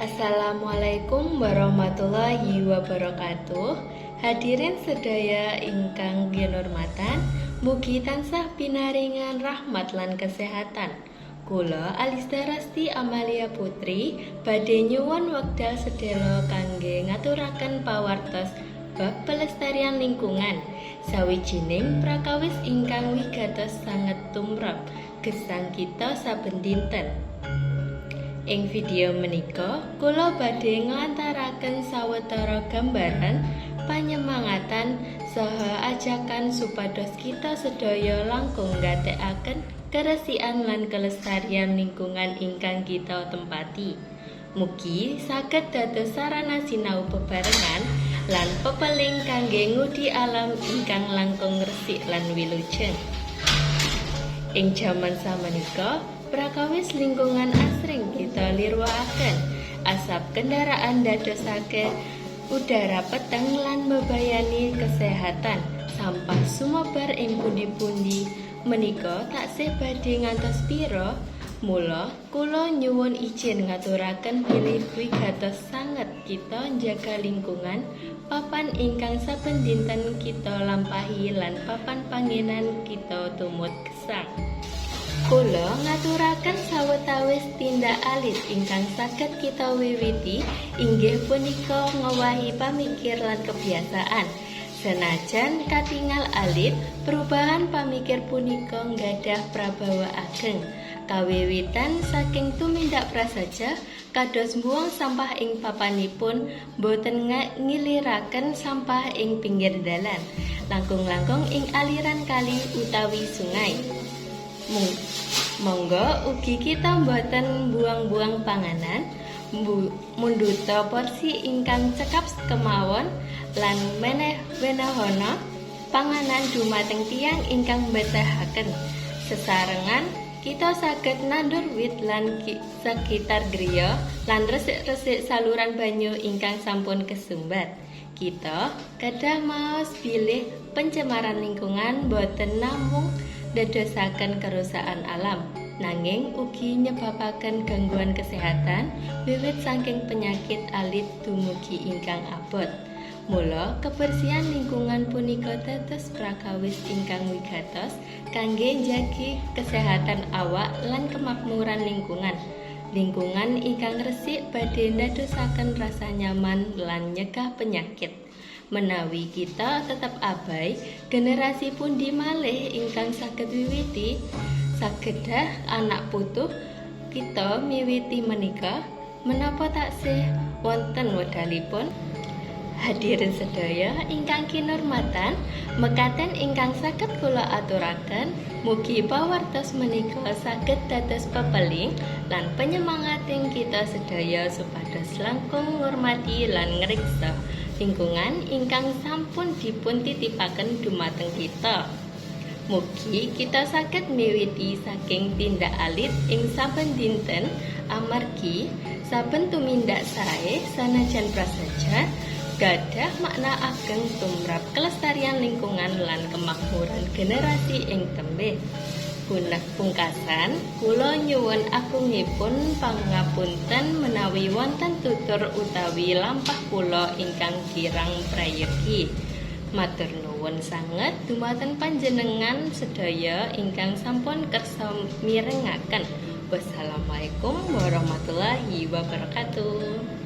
Assalamualaikum warahmatullahi wabarakatuh. Hadirin sedaya ingkang kinurmatan, mugi tansah pinaringan rahmat lan kesehatan. Kula Alista Rasti Amalia Putri badhe nyuwun wekdal sedaya kangge ngaturaken pawartos bab pelestarian lingkungan sawijining prakawis ingkang wigatos sanget tumrap gesang kita saben dinten. Ing video menika kula badhe nglantaraken sawetara gambaran panyemangatan saha ajakan supados kita sedaya langkung ngatekaken keresikan lan kelestarian lingkungan ingkang kita tempati. Mugi saged dados sarana sinau bebarengan lan pepeling kangge ngudi alam ingkang langkung resik lan wilujeng. Ing jaman samenika, prakawis lingkungan asring kita lirwakaken. Asap kendaraan dadosake udara peteng lan mebayani kesehatan. Sampah sumebar ing pundi-pundi menika taksih badhe ngantos pira? Mula kula nyuwun izin ngaturaken bilih wigatos sanget kita njaga lingkungan papan ingkang saben dinten kita lampahi lan papan pangenan kita tumut gesang. Kula ngaturaken sawetawis tindak alit ingkang saged kita wiwiti inggih punika ngowahi pamikir lan kebiasaan. Senajan katingal alit, perubahan pamikir punika nggadah prabawa ageng. Kawiwitan saking tumindak prasaja kados mbuang sampah ing papanipun boten ngiliraken sampah ing pinggir dalan langkung-langkung ing aliran kali utawi sungai. Monggo ugi kita mboten buang-buang panganan, munduta porsi ingkang cekap kemawon lan meneh wenehana panganan dumateng tiang ingkang mbetahaken. Sesarengan kita saged nandur wit lan sekitar griya lan resik-resik saluran banyu ingkang sampun kesumbat. Kita gadah maos bilih pencemaran lingkungan boten namung dadosaken kerusakan alam nanging ugi nyebabaken gangguan kesehatan wiwit saking penyakit alit dumugi ingkang abot Mula kebersihan lingkungan punika dados prakawis ingkang wigatos kangge njagi kesehatan awak lan kemakmuran lingkungan. Lingkungan ingkang resik badhe ndadosaken rasa nyaman lan nyegah penyakit. Menawi kita tetap abai, generasi pundi malih ingkang saged wiwiti sagedah anak putuh kita miwiti menika menapa taksih wonten wedalipun Hadirin sedaya ingkang kinurmatan, mekaten ingkang saged kula aturaken, mugi pawartos menika saged dados pepeling lan penyemangating kita sedaya supados langkung ngurmati lan ngriksa lingkungan ingkang sampun dipun titipaken dumateng kita. Mugi kita saged miwiti saking tindak alit ing saben dinten amargi saben tumindak sae sanajan prasaja gadah makna ageng tumrap kelestarian lingkungan lan kemakmuran generasi ing tembeh. Punah pungkasan, kula nyuwun agungipun pangapunten menawi wonten tutur utawi lampah kula ingkang kirang prayogi. Matur nuwun sanget dumateng panjenengan sedaya ingkang sampun kersa mirengaken. Wassalamualaikum warahmatullahi wabarakatuh.